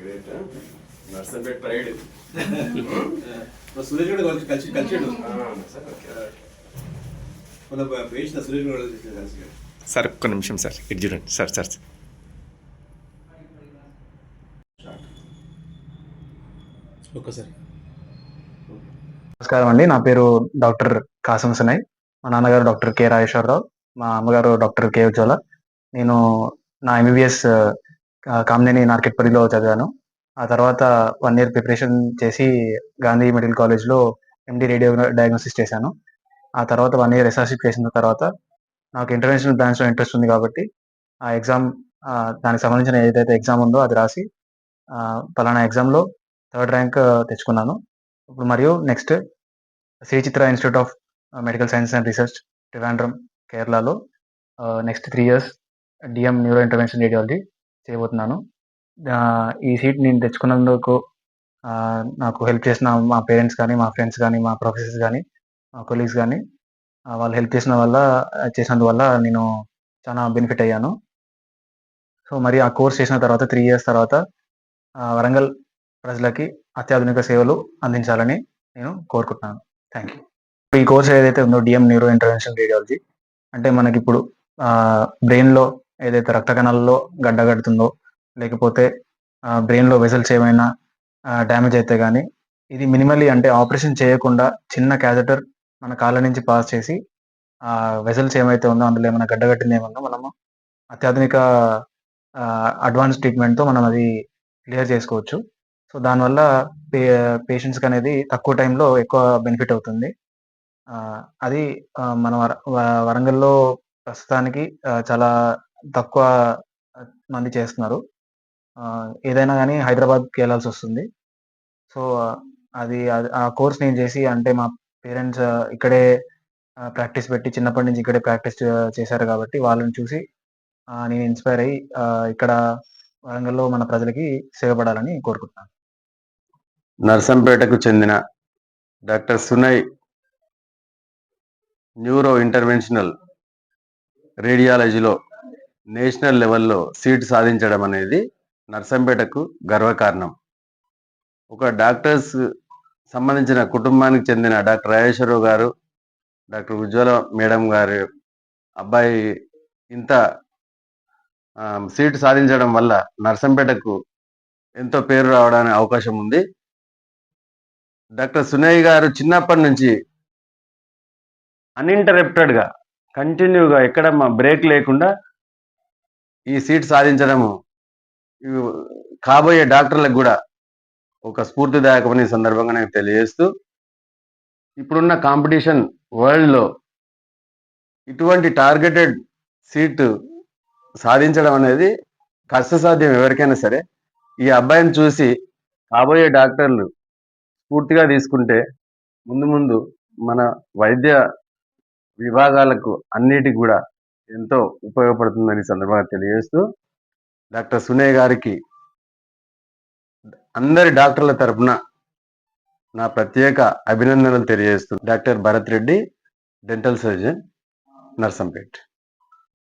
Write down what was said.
Great Narsampet pride Suresh కూడా కలిసి కలిసి మన సురేష్ కూడా కలిసి కలిసి సార్ ఒక్క నిమిషం సార్ ఇటు చూడండి. సార్ సార్ ఒక్కసారి. నమస్కారం అండి. నా పేరు డాక్టర్ కాసం సునయ్ మా నాన్నగారు డాక్టర్ కె రాజేశ్వరరావు. మా అమ్మగారు డాక్టర్ కె ఉజ్వల. నేను నా ఎంబీబీఎస్ కామినేని నార్కెట్పల్లిలో చదివాను. ఆ తర్వాత వన్ ఇయర్ ప్రిపరేషన్ చేసి గాంధీ మెడికల్ కాలేజ్లో ఎండి రేడియో డయాగ్నోసిస్ చేశాను. ఆ తర్వాత వన్ ఇయర్ ఎస్ఆర్షిప్ చేసిన తర్వాత నాకు ఇంటర్నేషనల్ బ్రాంచ్లో ఇంట్రెస్ట్ ఉంది కాబట్టి ఆ ఎగ్జామ్ దానికి సంబంధించిన ఏదైతే ఎగ్జామ్ ఉందో అది రాసి పలానా ఎగ్జామ్లో థర్డ్ ర్యాంక్ తెచ్చుకున్నాను. ఇప్పుడు మరియు next Sree Chitra institute of medical science and research Trivandrum కేరళలో next three years DM neuro intervention radiology చేయబోతున్నాను ఈ సీట్ నేను తెచ్చుకున్నందుకు నాకు హెల్ప్ చేసిన మా పేరెంట్స్ కానీ మా ఫ్రెండ్స్ కానీ మా ప్రొఫెసర్స్ కానీ మా కొలీగ్స్ కానీ వాళ్ళు హెల్ప్ చేసిన వల్ల చేసినందువల్ల నేను చాలా బెనిఫిట్ అయ్యాను. సో మరి ఆ కోర్స్ చేసిన తర్వాత త్రీ ఇయర్స్ తర్వాత వరంగల్ ప్రజలకి అత్యాధునిక సేవలు అందించాలని నేను కోరుకుంటున్నాను. థ్యాంక్ యూ ఈ కోర్స్ ఏదైతే ఉందో డిఎం న్యూరో ఇంటర్వెన్షన్ రేడియాలజీ అంటే మనకి ఇప్పుడు బ్రెయిన్లో ఏదైతే రక్త కణాలలో గడ్డ కడుతుందో లేకపోతే బ్రెయిన్లో వెజల్స్ ఏమైనా డ్యామేజ్ అయితే కానీ ఇది మినిమల్లీ అంటే ఆపరేషన్ చేయకుండా చిన్న క్యాథెటర్ మన కాళ్ళ నుంచి పాస్ చేసి ఆ వెజల్స్ ఏమైతే ఉందో అందులో ఏమైనా గడ్డ కట్టింది ఏమన్నా మనము అత్యాధునిక అడ్వాన్స్ ట్రీట్మెంట్తో మనం అది క్లియర్ చేసుకోవచ్చు. సో దానివల్ల పే పేషెంట్స్కి అనేది తక్కువ టైంలో ఎక్కువ బెనిఫిట్ అవుతుంది. అది మన వర వ- వరంగల్లో ప్రస్తుతానికి చాలా తక్కువ మంది చేస్తున్నారు. ఏదైనా కానీ హైదరాబాద్కి వెళ్ళాల్సి వస్తుంది. సో అది ఆ కోర్స్ నేను చేసి అంటే మా పేరెంట్స్ ఇక్కడే ప్రాక్టీస్ పెట్టి చిన్నప్పటి నుంచి ఇక్కడే ప్రాక్టీస్ చేశారు కాబట్టి వాళ్ళని చూసి నేను ఇన్స్పైర్ అయ్యి ఇక్కడ వరంగల్లో మన ప్రజలకి సేవపడాలని కోరుకుంటున్నాను. నర్సంపేటకు చెందిన డాక్టర్ సునయ్ న్యూరో ఇంటర్వెన్షనల్ రేడియాలజీలో నేషనల్ లెవెల్లో సీట్ సాధించడం అనేది నర్సంపేటకు గర్వకారణం. ఒక డాక్టర్స్ సంబంధించిన కుటుంబానికి చెందిన డాక్టర్ రాజేశ్వరరావు గారు డాక్టర్ ఉజ్వల మేడం గారి అబ్బాయి ఇంత సీట్ సాధించడం వల్ల నర్సంపేటకు ఎంతో పేరు రావడానికి అవకాశం ఉంది. డాక్టర్ సునయ్ గారు చిన్నప్పటి నుంచి అన్ఇంటరప్టెడ్గా కంటిన్యూగా ఎక్కడ మా బ్రేక్ లేకుండా ఈ సీట్ సాధించడము కాబోయే డాక్టర్లకు కూడా ఒక స్ఫూర్తిదాయకమని సందర్భంగా నేను తెలియజేస్తూ ఇప్పుడున్న కాంపిటీషన్ వరల్డ్లో ఇటువంటి టార్గెటెడ్ సీటు సాధించడం అనేది కష్టసాధ్యం ఎవరికైనా సరే. ఈ అబ్బాయిని చూసి కాబోయే డాక్టర్లు స్ఫూర్తిగా తీసుకుంటే ముందు ముందు మన వైద్య విభాగాలకు అన్నిటికి కూడా ఎంతో ఉపయోగపడుతుందని సందర్భంగా తెలియజేస్తూ డాక్టర్ సునయ్ గారికి అందరి డాక్టర్ల తరపున నా ప్రత్యేక అభినందనలు తెలియజేస్తూ doctor Bharat Reddy dental surgeon Narsampet.